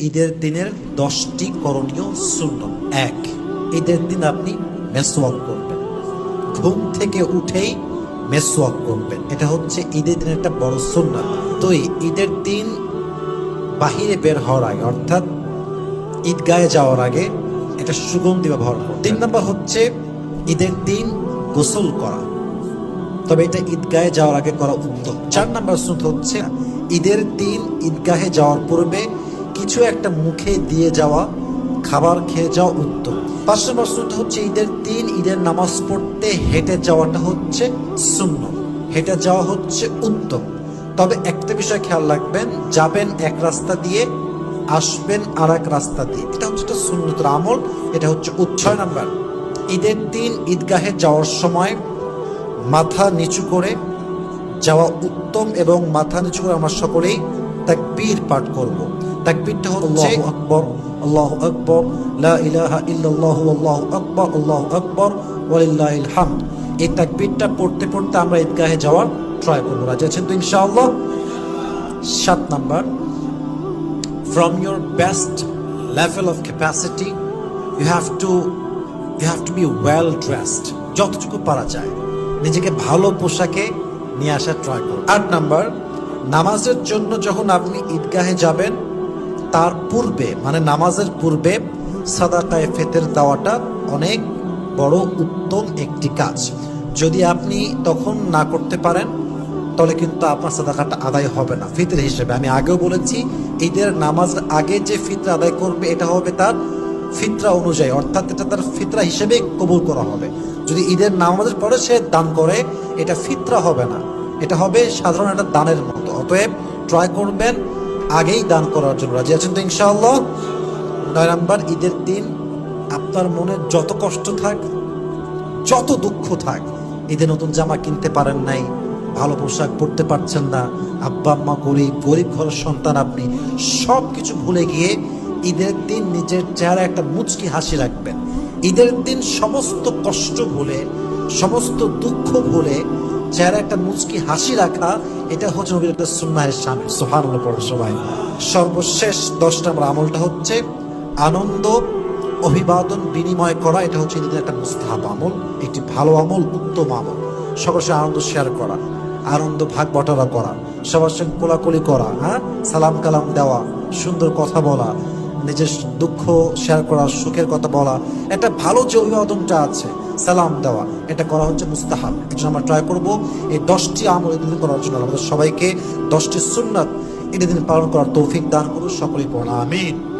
ঈদের দিনের দশটি করণীয় শূন্য এক, ঈদের দিন আপনি মেসওয়াক করবেন। ঘুম থেকে উঠেই মেসওয়াক করবেন। এটা হচ্ছে ঈদের দিনের একটা বড় সুন্নাত। দুই, ঈদের দিন বাহিরে বের হওয়ার আগে, অর্থাৎ ঈদগাহে যাওয়ার আগে এটা সুগন্ধি ব্যবহার করবেন। তিন নম্বর হচ্ছে ঈদের দিন গোসল করা। তবে এটা ঈদগাহে যাওয়ার আগে করা উত্তম। চার নম্বর সুন্নত হচ্ছে ঈদের দিন ঈদগাহে যাওয়ার পূর্বে কিছু একটা মুখে দিয়ে যাওয়া, খাবার খেয়ে যাওয়া উত্তম। পাঁচ নম্বর সুন্নত হচ্ছে ঈদের দিন, ঈদের নামাজ পড়তে হেঁটে যাওয়াটা হচ্ছে শূন্য হেঁটে যাওয়া হচ্ছে উত্তম। তবে একটা বিষয় খেয়াল রাখবেন, যাবেন এক রাস্তা দিয়ে, আসবেন আর এক রাস্তা দিয়ে। এটা হচ্ছে একটা সুন্নতের আমল, এটা হচ্ছে ছয় নাম্বার। ঈদের দিন ঈদগাহে যাওয়ার সময় মাথা নিচু করে যাওয়া উত্তম এবং মাথা নিচু করে আমরা সকলেই তাকবীর পাঠ করব। তাকবীরটা হচ্ছে আল্লাহু আকবার আল্লাহু আকবার, লা ইলাহা ইল্লাল্লাহু, আল্লাহু আকবার আল্লাহু আকবার, ওয়ালিল্লাহিল হামদ। এই তাকবীরটা পড়তে পড়তে আমরা ঈদগাহে যাওয়ার ট্রাই করব। রাজি আছেন তো ইনশাআল্লাহ? সাত number, from your best level of capacity, you have to, you have to be well dressed, যতটুকু পারা যায়। নিজেকে ভালো পোশাকে নিয়ে আসার ট্রাই করুন আট নাম্বার, নামাজের জন্য যখন আপনি ঈদগাহে যাবেন তার পূর্বে মানে নামাজের পূর্বে, সাদাকায়ে ফেতের দেওয়াটা অনেক বড় উত্তম একটি কাজ। যদি আপনি তখন না করতে পারেন, তাহলে কিন্তু আপনার সাদাকাটা আদায় হবে না, ফিতর হিসেবে। আমি আগেও বলেছি, ঈদের নামাজ আগে যে ফিতরা আদায় করবে, এটা হবে তার ফিতরা অনুযায়ী, অর্থাৎ এটা তার ফিতরা হিসেবে কবুল করা হবে। যদি ঈদের নামাজের পরে সে দান করে, এটা ফিতরা হবে না, এটা হবে সাধারণ একটা দানের মতো। অতএব ট্রাই করবেন আগেই দান করার জন্য রাজি আছেন তো ইনশাআল্লাহ? নয় নাম্বার, ঈদের দিন আপনার মনে যত কষ্ট থাক, যত দুঃখ থাক, ঈদে নতুন জামা কিনতে পারেন নাই, ভালো পোশাক পরতে পারছেন না, আব্বা, আম্মা, গরিব গরিব ঘরের সন্তান আপনি সব কিছু ভুলে গিয়ে ঈদের দিন নিজের চেহারা একটা মুচকি হাসি রাখবেন। ঈদের দিন সমস্ত কষ্ট ভুলে, সমস্ত দুঃখ ভুলে চেহারা একটা মুচকি হাসি রাখা, এটা হচ্ছে নবীর একটা সুন্নাহের স্বামী সোহান সবাই। সর্বশেষ দশ নম্বর আমলটা হচ্ছে আনন্দ, অভিবাদন, বিনিময় করা, এটা হচ্ছে ঈদের একটা মুস্তাহাব আমল, একটি ভালো আমল, উত্তম আমল। সবার সঙ্গে আনন্দ শেয়ার করা, আনন্দ ভাগ বটারা করা, সবার সঙ্গে কোলাকুলি করা হ্যাঁ? সালাম কালাম দেওয়া, সুন্দর কথা বলা, নিজের দুঃখ শেয়ার করা, সুখের কথা বলা। একটা ভালো যে অভিবাদনটা আছে সালাম দেওয়া। এটা করা হচ্ছে মুস্তাহাব। এটা আমরা ট্রাই করব এই দশটি আমল এদিন করার জন্য। আমাদের সবাইকে দশটি সুন্নাত এদিন পালন করার তৌফিক দান করুন। সকলেই পড়া আমিন।